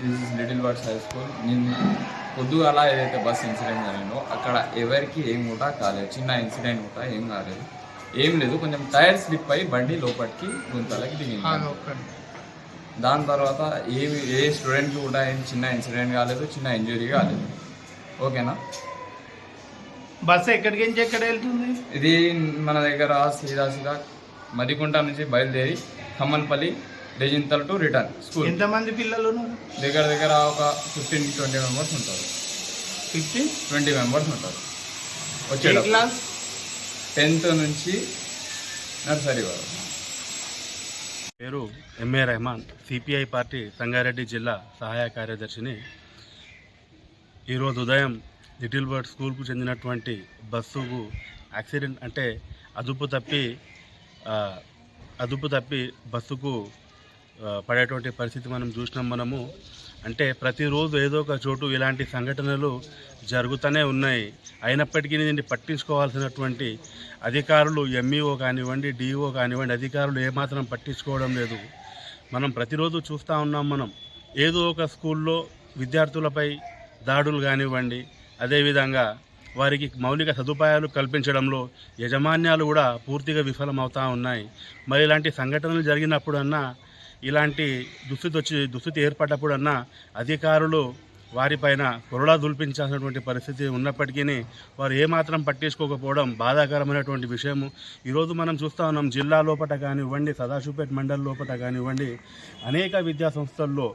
This is little birds high school నేను పొద్దు అలా ఏదైతే బస్ ఇన్సిడెంట్ జరిగిందో అక్కడ ఎవరికి ఏం కూడా కాలేదు. చిన్న ఇన్సిడెంట్ కూడా ఏం కాలేదు. ఏం లేదు కొంచెం టైర్ స్లిప్ అయ్యి బండి లోపలికి గుంతలకి దిగింది. దాని తర్వాత ఏమి ఏ స్టూడెంట్కి కూడా ఏం చిన్న ఇన్సిడెంట్ కాలేదు చిన్న ఇంజురీ కాలేదు. ఓకేనా బస్సు ఎక్కడికి నుంచి ఎక్కడ వెళ్తుంది? ఇది మన దగ్గర సీదా సీదా మదికుంట నుంచి బయలుదేరి ఖమ్మన్పల్లి డెజింతల్ టు రిటర్న్ స్కూల్. ఎంతమంది పిల్లలు ఉన్నారు? దగ్గర దగ్గర ఒక ఫిఫ్టీన్ ట్వంటీ మెంబర్స్ ఉంటారు. ఫిఫ్టీ ట్వంటీ మెంబర్స్ ఉంటారు. వచ్చేటప్పుడు క్లాస్? టెన్త్ నుంచి నర్సరీ వరకు. పేరు MA Rehman CPI party Sangareddy జిల్లా సహాయ కార్యదర్శిని. ఈరోజు ఉదయం లిటిల్ బర్డ్ స్కూల్కు చెందినటువంటి బస్సుకు యాక్సిడెంట్ అంటే అదుపు తప్పి అదుపు తప్పి బస్సుకు పడేటువంటి పరిస్థితి మనం చూసినాం మనము. అంటే ప్రతిరోజు ఏదో ఒక చోటు ఇలాంటి సంఘటనలు జరుగుతూనే ఉన్నాయి. అయినప్పటికీ దీన్ని పట్టించుకోవాల్సినటువంటి అధికారులు ఎంఈఓ కానివ్వండి డిఈఓ కానివ్వండి అధికారులు ఏమాత్రం పట్టించుకోవడం లేదు. మనం ప్రతిరోజు చూస్తూ ఉన్నాం మనం. ఏదో ఒక స్కూల్లో విద్యార్థులపై దాడులు కానివ్వండి అదేవిధంగా వారికి మౌలిక సదుపాయాలు కల్పించడంలో యజమాన్యాలు కూడా పూర్తిగా విఫలమవుతూ ఉన్నాయి. మరి ఇలాంటి సంఘటనలు జరిగినప్పుడన్నా ఇలాంటి దుస్థితి వచ్చి దుస్థితి ఏర్పడ్డప్పుడన్నా అధికారులు వారిపైన కొరడా దుల్పించాల్సినటువంటి పరిస్థితి ఉన్నప్పటికీ వారు ఏమాత్రం పట్టించుకోకపోవడం బాధాకరమైనటువంటి విషయము. ఈరోజు మనం చూస్తూ ఉన్నాం జిల్లా లోపల కానివ్వండి సదాశివపేట మండల లోపల కానివ్వండి అనేక విద్యా సంస్థల్లో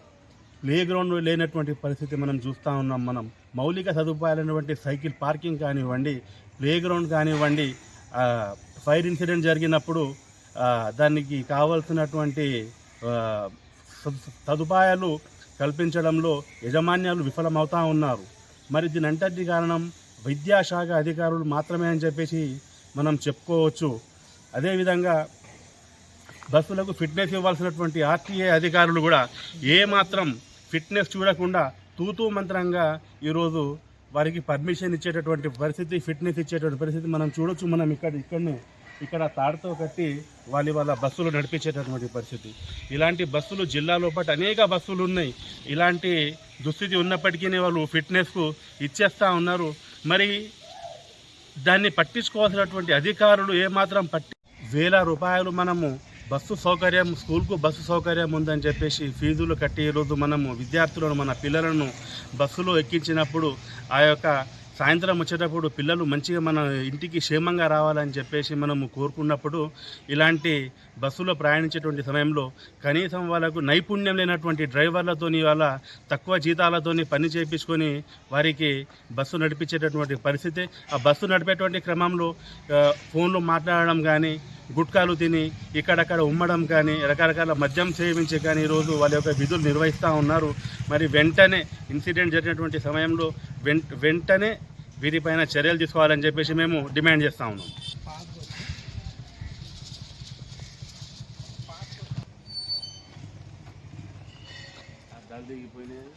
ప్లే గ్రౌండ్ లేనటువంటి పరిస్థితి మనం చూస్తూ ఉన్నాం మనం. మౌలిక సదుపాయాలైనటువంటి సైకిల్ పార్కింగ్ కానివ్వండి ప్లే గ్రౌండ్ కానివ్వండి ఫైర్ ఇన్సిడెంట్ జరిగినప్పుడు దానికి కావలసినటువంటి సదుపాయాలు కల్పించడంలో యజమాన్యాలు విఫలమవుతూ ఉన్నారు. మరి దీని అంతటి కారణం విద్యాశాఖ అధికారులు మాత్రమే అని చెప్పేసి మనం చెప్పుకోవచ్చు. అదేవిధంగా బస్సులకు ఫిట్నెస్ ఇవ్వాల్సినటువంటి ఆర్టీఏ అధికారులు కూడా ఏమాత్రం ఫిట్నెస్ చూడకుండా తూతూ మంత్రంగా ఈరోజు వారికి పర్మిషన్ ఇచ్చేటటువంటి పరిస్థితి ఫిట్నెస్ ఇచ్చేటువంటి పరిస్థితి మనం చూడొచ్చు. మనం ఇక్కడ ఇక్కడనే ఇక్కడ తాడుతో కట్టి వాళ్ళ వాళ్ళ బస్సులు నడిపించేటటువంటి పరిస్థితి. ఇలాంటి బస్సులు జిల్లాలో పాటు అనేక బస్సులు ఉన్నాయి. ఇలాంటి దుస్థితి ఉన్నప్పటికీ వాళ్ళు ఫిట్నెస్కు ఇచ్చేస్తూ ఉన్నారు. మరి దాన్ని పట్టించుకోవాల్సినటువంటి అధికారులు ఏమాత్రం పట్టి వేల రూపాయలు మనము బస్సు సౌకర్యం స్కూల్కు బస్సు సౌకర్యం ఉందని చెప్పేసి ఫీజులు కట్టి ఈరోజు మనము విద్యార్థులను మన పిల్లలను బస్సులో ఎక్కించినప్పుడు ఆ యొక్క సాయంత్రం వచ్చేటప్పుడు పిల్లలు మంచిగా మన ఇంటికి క్షేమంగా రావాలని చెప్పేసి మనము కోరుకున్నప్పుడు ఇలాంటి బస్సులో ప్రయాణించేటువంటి సమయంలో కనీసం వాళ్ళకు నైపుణ్యం లేనటువంటి డ్రైవర్లతోని వాళ్ళ తక్కువ జీతాలతోని పని చేయించుకొని వారికి బస్సు నడిపించేటటువంటి పరిస్థితి. ఆ బస్సు నడిపేటువంటి క్రమంలో ఫోన్లో ఫోన్లు మాట్లాడడం కానీ గుట్కాలు తిని ఇక్కడక్కడ ఉమ్మడం కానీ రకరకాల మద్యం సేవించి కానీ ఈరోజు వాళ్ళ యొక్క విధులు నిర్వహిస్తూ ఉన్నారు. మరి వెంటనే ఇన్సిడెంట్ జరిగినటువంటి సమయంలో వెంటనే వీరిపైన చర్యలు తీసుకోవాలని చెప్పేసి మేము డిమాండ్ చేస్తూ ఉన్నాం. అద్దాలు దిగిపోయినాయి